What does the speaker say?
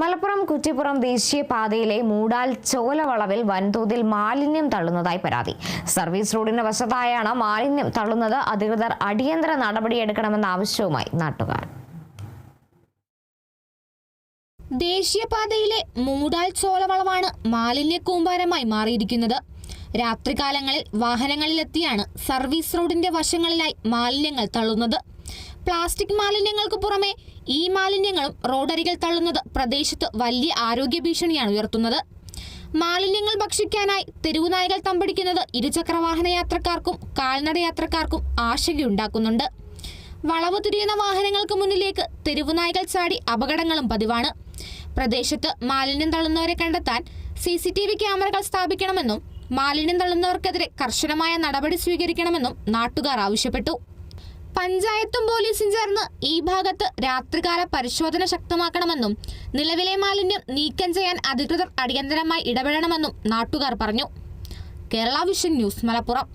മലപ്പുറം കുറ്റിപ്പുറം ദേശീയപാതയിലെ മൂടാൽ ചോലവളവിൽ വൻതോതിൽ മാലിന്യം തള്ളുന്നതായി പരാതി. സർവീസ് റോഡിന് വശത്തായാണ് മാലിന്യം തള്ളുന്നത്. അധികൃതർ അടിയന്തര നടപടിയെടുക്കണമെന്ന ആവശ്യവുമായി നാട്ടുകാർ. ദേശീയപാതയിലെ മൂടാൽ ചോലവളവാണ് മാലിന്യ കൂമ്പാരമായി മാറിയിരിക്കുന്നത്. രാത്രികാലങ്ങളിൽ വാഹനങ്ങളിലെത്തിയാണ് സർവീസ് റോഡിന്റെ വശങ്ങളിലായി മാലിന്യങ്ങൾ തള്ളുന്നത്. പ്ലാസ്റ്റിക് മാലിന്യങ്ങൾക്ക് പുറമെ ഈ മാലിന്യങ്ങളും റോഡരികിൽ തള്ളുന്നത് പ്രദേശത്ത് വലിയ ആരോഗ്യ ഭീഷണിയാണ് ഉയർത്തുന്നത്. മാലിന്യങ്ങൾ ഭക്ഷിക്കാനായി തെരുവുനായകൾ തമ്പടിക്കുന്നത് ഇരുചക്രവാഹന യാത്രക്കാർക്കും കാൽനട യാത്രക്കാർക്കും ആശങ്കയുണ്ടാക്കുന്നുണ്ട്. വളവ് തിരിയുന്ന വാഹനങ്ങൾക്ക് മുന്നിലേക്ക് തെരുവുനായകൾ ചാടി അപകടങ്ങളും പതിവാണ്. പ്രദേശത്ത് മാലിന്യം തള്ളുന്നവരെ കണ്ടെത്താൻ സി സി ടി വി ക്യാമറകൾ സ്ഥാപിക്കണമെന്നും മാലിന്യം തള്ളുന്നവർക്കെതിരെ കർശനമായ നടപടി സ്വീകരിക്കണമെന്നും നാട്ടുകാർ ആവശ്യപ്പെട്ടു. പഞ്ചായത്തും പോലീസും ചേർന്ന് ഈ ഭാഗത്ത് രാത്രികാല പരിശോധന ശക്തമാക്കണമെന്നും നിലവിലെ മാലിന്യം നീക്കം ചെയ്യാൻ അധികൃതർ അടിയന്തരമായി ഇടപെടണമെന്നും നാട്ടുകാർ പറഞ്ഞു. Kerala Vision News Malappuram.